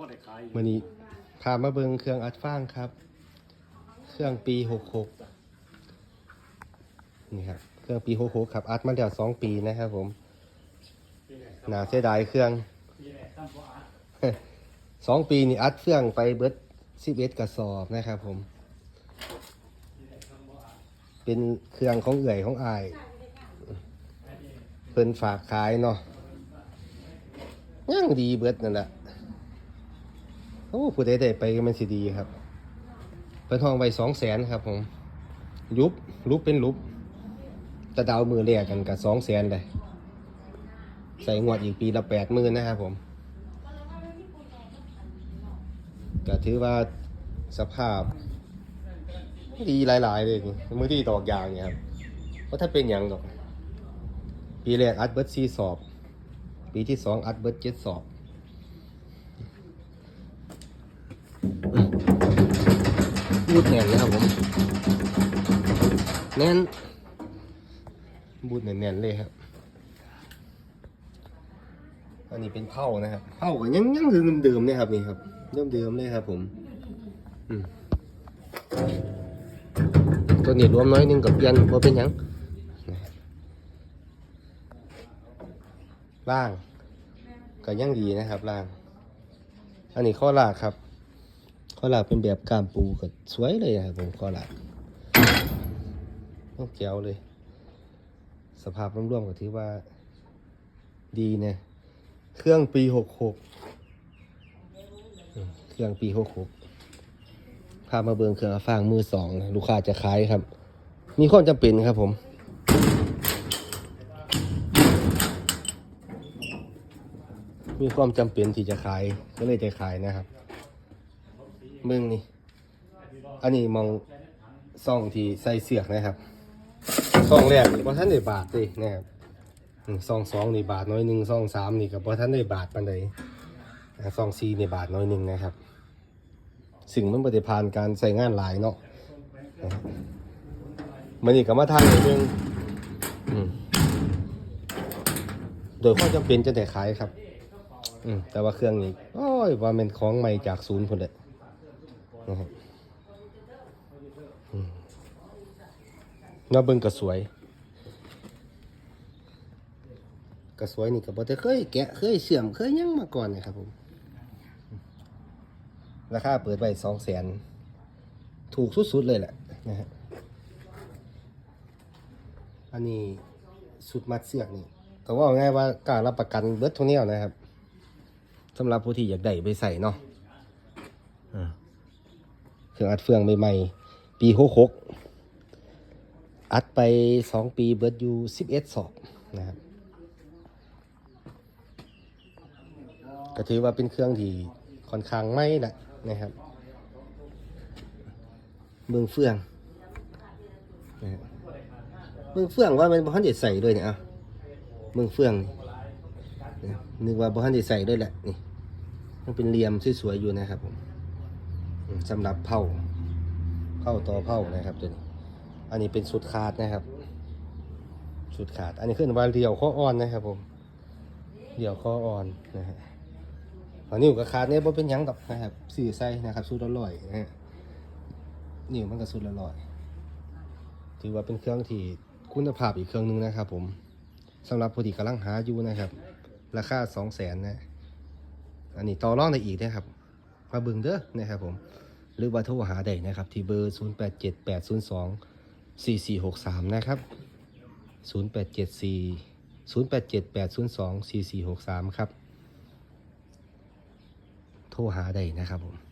พ่อได้ขายมื่อนี้พามาเบิงเครื่องอัดฟางครับ เครื่องปีหกหกนี่ครับ เครื่องปีหกหกครับ อัดมาแล้วสองปีนะครับผมนาเสียดายเครื่อง สองปีนี่อัดเครื่องไปเบิดสิบเอ็ดกระสอบนะครับผม เป็นเครื่องของเอื่อยของอาย เพิ่นฝากขายเนาะยังดีเบิดนั่นแหละ โอ้ผู้ใดได้ไปก็มันสิดีครับเพิ่นห้องไว้สองแสนครับผมยุบลุบเป็นลุบแตะดาวมือแรกกันกับสองแสนเลยใส่งวดอีกปีละแปดหมื่นนะครับผมก็ถือว่าสภาพ ดีหลาย ๆ เลยมือที่ดอกยางเนี่ยครับเพราะถ้าเป็นอย่างดอก ปีแรกอัดเบิร์ดซีสอบ ปีที่สองอัดเบิร์ดเจ็ดสอบ บูดแน่นเลยครับผมแน่นบูดแน่นๆเลยครับ อันนี้เป็นเผานะครับเผาก็ยังยังคือเดิมๆเนี่ยครับนี่ครับเดิมๆเลยครับ ผมอืมตัวนี้รวมน้อยนึงกับเปลี่ยนพอเป็นยังล่างก็ยังดีนะครับล่าง อันนี้ข้อลากครับ ข้อหลากเป็นแบบกามปูก็สวยเลยครับผมข้อหลากต้องแจ๋วเลย สภาพร่วมๆก็ถือว่า ดีเนี่ยเครื่องปีหกหกเครื่องปีหกหกพามาเบิงเครื่องฟางมือสองนะลูกค้าจะขายครับ มีความจำเป็นครับผมมีความจำเป็นที่จะขายก็เลยจะขายนะครับ มึงนี่ อันนี้มองซองที่ใส่เสือกนะครับซองแรกนี่พอท่านได้บาทเลยนะครับซองสองนี่บาทน้อยหนึ่งซองสามนี่กับพอท่านได้บาทปันใดอ่าซองสี่นี่บาทน้อยหนึ่งนะครับ สิ่งมันปฏิพานการใส่งานหลายเนาะมันนี่กับมาทานนิดนึงโดยข้อจำเป็นจะแต่ขายครับ อืแต่ว่าเครื่องนี้โอ้ยว่าเป็นของใหม่จากศูนย์พุ่นเลย นะครับอืมแล้วเบิ่งก็สวยกระสวยนี่ก็บ่ได้เคยแกะเคยเสื่อมเคยยังมาก่อนนะครับผม ราคาเปิดไว้สองแสนถูกสุดๆเลยแหละนะฮะอันนี้สุดมัดเสือกนี่ก็ว่าง่ายว่าการรับประกันเบิร์ดทุกแนวนะครับสำหรับผู้ที่อยากได้ไปใส่เนาะอ่า รื่องอัดเฟืองใหม่ๆ ปีหกหกอัดไปสองปีเบิร์ดอยู่สิบเอ็ดสอบนะครับก็ถือว่าเป็นเครื่องที่ค่อนข้างไม่แหละนะครับเมืองเฟืองเมืองเฟืองว่ามันบ้านเด็ดใส่ด้วยเนี่ยอะเมืองเฟืองนี่นึกว่าบ้านเด็ดใส่ด้วยแหละนี่มันเป็นเหลี่ยมสวยๆอยู่นะครับผม สำหรับเผาเผาต่อเผานะครับตัวนี้อันนี้เป็นสุดขาดนะครับ สุดขาด อันนี้ขึ้นว่าเดี่ยวข้ออ่อนนะครับผมเดี่ยวข้ออ่อนนะฮะอันนี้ก็ขาดเนี่ยบ่เป็นยังดอกนะครับสื่อใส่นะครับสูตรอร่อยนะฮะนี่มันก็สูตรอร่อย ถือว่าเป็นเครื่องที่คุณภาพอีกเครื่องหนึงนะครับ ผมสำหรับผู้ที่กำลังหาอยู่นะครับ ราคาสองแสนนะ อันนี้ต่อรองได้อีกนะครับ มาเบิ่งเด้อนะครับผม หรือว่าโทรหาได้นะครับ ที่เบอร์ 0 8 7 8 0 2 4 4 6 3 นะครับ 0 8 7 4 0 8 7 8 0 2 4 4 6 3 ครับ โทรหาได้นะครับผม